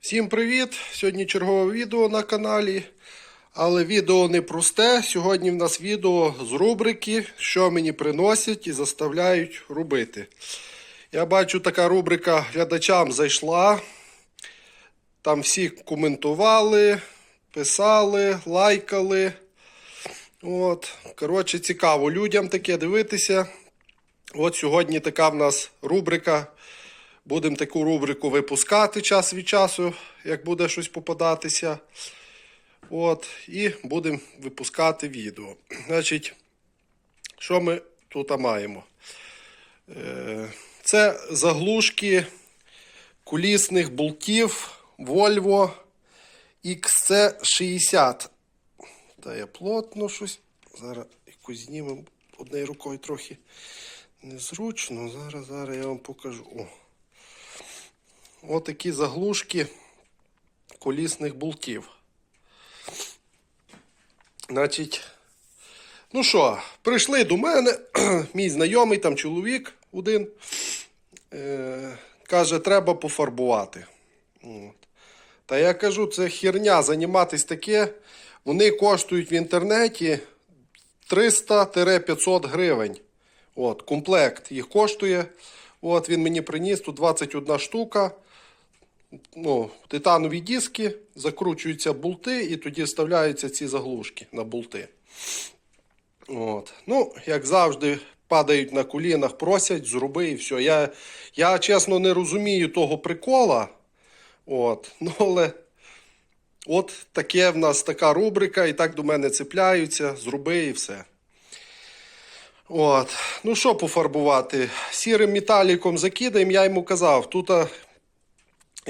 Всім привіт! Сьогодні чергове відео на каналі. Але відео не просте. Сьогодні в нас відео з рубрики, що мені приносять і заставляють робити. Я бачу, така рубрика глядачам зайшла. Там всі коментували, писали, лайкали. От. Коротше, цікаво людям таке дивитися. От сьогодні така в нас рубрика. Будемо таку рубрику випускати час від часу, як буде щось попадатися. От, і будемо випускати відео. Значить, що ми тут маємо? Е, Це заглушки кулісних болтів Volvo XC60. Та я плотно щось. Зараз якусь знімемо однією рукою трохи незручно. Зараз, зараз я вам покажу. О. Отакі заглушки колісних болтів. Значить, ну що, прийшли до мене, мій знайомий там чоловік один. Е, каже, треба пофарбувати. От. Та я кажу, це херня займатися таке. Вони коштують в інтернеті 300-500 гривень. От, комплект їх коштує. От він мені приніс тут 21 штука. Ну, титанові диски, закручуються болти і тоді вставляються ці заглушки на болти. От. Ну, як завжди, падають на колінах, просять, зроби і все. Я, я чесно не розумію того прикола. От. Ну, але от таке в нас така рубрика, і так до мене цепляються, зроби і все. От. Ну що пофарбувати? Сірим металіком закидаємо, я йому казав, тут,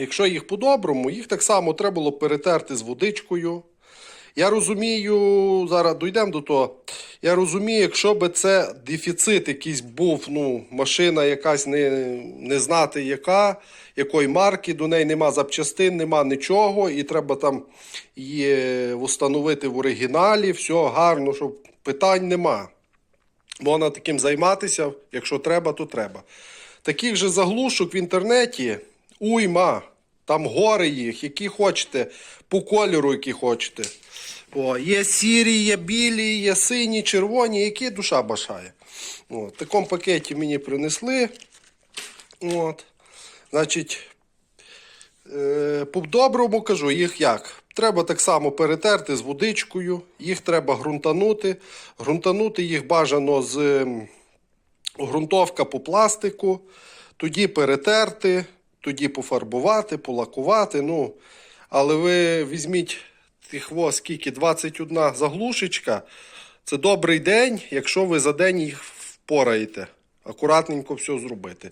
якщо їх по-доброму, їх так само треба було перетерти з водичкою. Я розумію, зараз дійдемо до того. Я розумію, якщо би це дефіцит якийсь був, ну, машина якась не, не знати яка, якої марки, до неї нема запчастин, нема нічого, і треба там її встановити в оригіналі, все гарно, щоб питань нема. Можна таким займатися, якщо треба, то треба. Таких же заглушок в інтернеті уйма. Там гори їх, які хочете, по кольору, які хочете. О, є сірі, є білі, є сині, червоні, які душа бажає. О, в такому пакеті мені принесли. От. Значить, е, по-доброму кажу, їх як? Треба так само перетерти з водичкою, їх треба ґрунтанути. Ґрунтанути їх бажано з ем, ґрунтовка по пластику, тоді перетерти, тоді пофарбувати, полакувати. Ну, але ви візьміть тих во, скільки 21 заглушечка. Це добрий день, якщо ви за день їх впораєте. Акуратненько все зробити.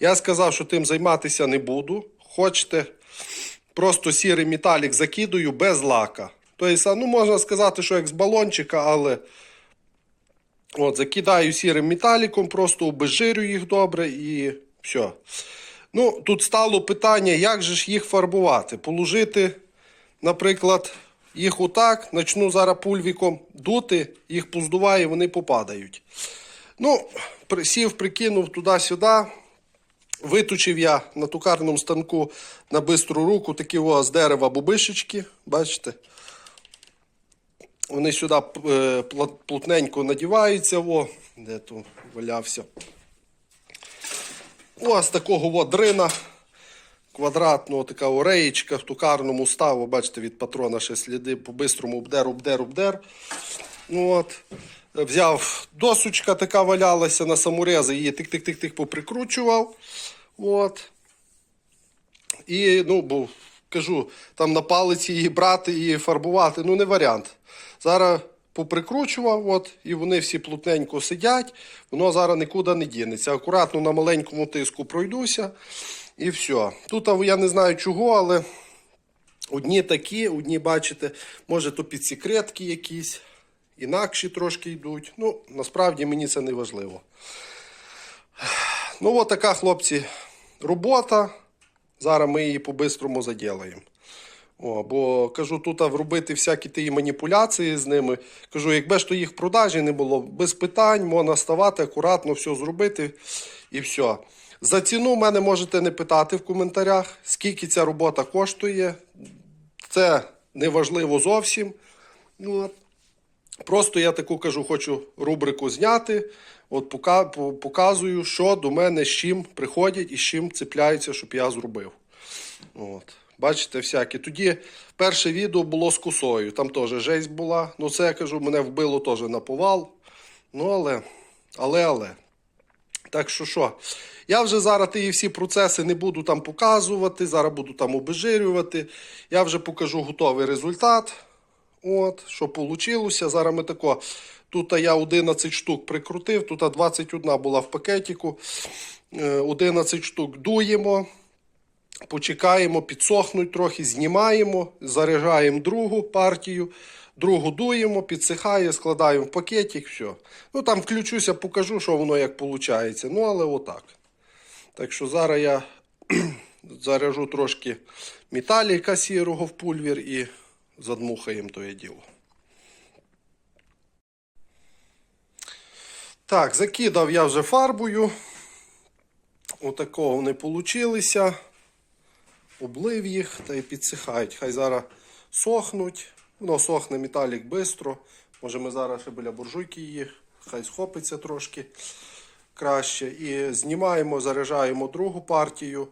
Я сказав, що тим займатися не буду. Хочете, просто сірий металік закидую без лака. Тобто, ну, можна сказати, що як з балончика, але от, закидаю сірим металіком, просто обезжирю їх добре і все. Ну, тут стало питання, як же ж їх фарбувати. Положити, наприклад, їх отак, почну зараз пульвіком дути, їх поздуває, вони попадають. Ну, сів, прикинув туди-сюди. Виточив я на тукарному станку на бистру руку такі о, з дерева бубишечки, бачите? Вони сюди е, плотненько надіваються, о, де тут валявся. Ось такого о, дрина квадратного така ореєчка в тукарному ставу, бачите, від патрона ще сліди по-бистрому обдер, обдер, обдер. Ну, От. Взяв досочка така валялася на саморези, її тик-тик-тик-тик поприкручував. От. І, ну, бо кажу, там на палиці її брати і фарбувати, ну не варіант. Зараз поприкручував, от, і вони всі плотненько сидять, воно зараз нікуди не дінеться. Акуратно на маленькому тиску пройдуся і все. Тут я не знаю чого, але одні такі, одні, бачите, може то підсекретки якісь, інакші трошки йдуть. Ну, насправді мені це не важливо. Ну, от така, хлопці, робота. Зараз ми її по-бистрому заділаємо. О, бо кажу, тут робити всякі ті маніпуляції з ними. Кажу, якби ж то їх продажі не було, без питань, можна ставати акуратно, все зробити і все. За ціну мене можете не питати в коментарях, скільки ця робота коштує. Це не важливо зовсім. Ну. Просто я таку кажу, хочу рубрику зняти. От показую, що до мене з чим приходять і з чим цепляються, щоб я зробив. От. Бачите, всякі. Тоді перше відео було з косою. Там теж жесть була. Ну, це я кажу, мене вбило теж на повал. Ну, але, але, але. Так що що, я вже зараз ті всі процеси не буду там показувати, зараз буду там обезжирювати. Я вже покажу готовий результат. От, що вийшло. Зараз ми тако. Тут я 11 штук прикрутив, тут 21 була в пакетику. Е, 11 штук дуємо. Почекаємо, підсохнуть трохи, знімаємо, заряджаємо другу партію, другу дуємо, підсихає, складаємо в пакетик, все. Ну там включуся, покажу, що воно як виходить. Ну, але отак. Так що зараз я заряжу трошки металіка сірого в пульвер і задмухаємо тоє діло. Так, закидав я вже фарбою. Отакого вони получилися облив їх та й підсихають. Хай зараз сохнуть. Воно сохне металік швидко. Може ми зараз ще біля буржуйки її, хай схопиться трошки краще. І знімаємо, заряджаємо другу партію.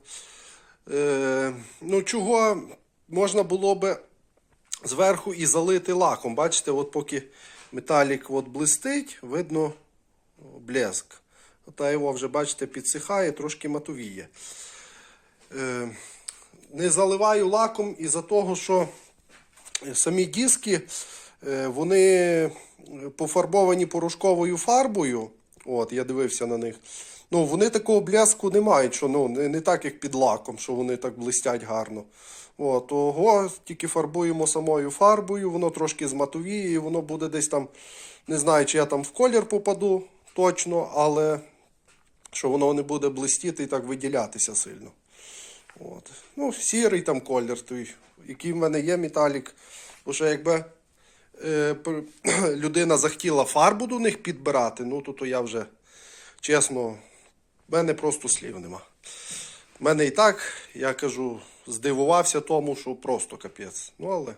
Е, ну, чого можна було би зверху і залити лаком. Бачите, от поки металік от блистить, видно блеск. Та його вже, бачите, підсихає, трошки матовіє. Е, не заливаю лаком із-за того, що самі диски е, вони пофарбовані порошковою фарбою. От, я дивився на них. Ну, вони такого бляску не мають, що ну, не, не так, як під лаком, що вони так блистять гарно. От, того тільки фарбуємо самою фарбою, воно трошки зматовіє, і воно буде десь там, не знаю, чи я там в колір попаду точно, але що воно не буде блистіти і так виділятися сильно. От. Ну, сірий там колір, той, який в мене є металік. Бо що якби е, людина захотіла фарбу до них підбирати, ну то, то я вже, чесно, в мене просто слів нема. В мене і так, я кажу, здивувався тому, що просто капець. Ну, але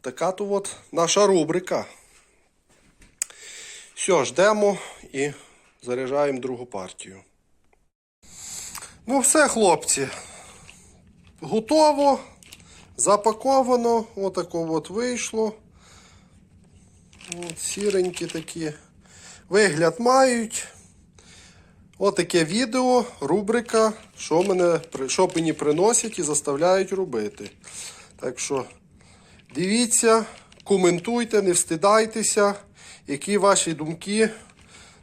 така то от наша рубрика. Все, ждемо і заряджаємо другу партію. Ну, все, хлопці. Готово. Запаковано. Отако от вийшло. От, сіренькі такі. Вигляд мають. Отаке відео, рубрика, що, мене, що мені приносять і заставляють робити. Так що дивіться, коментуйте, не встидайтеся, які ваші думки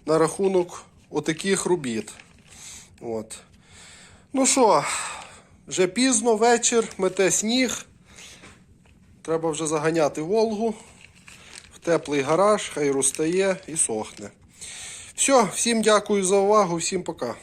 на рахунок отаких робіт. От. Ну що, вже пізно вечір, мете сніг. Треба вже заганяти Волгу в теплий гараж, хай розтає і сохне. Все, всім дякую за увагу, всім пока.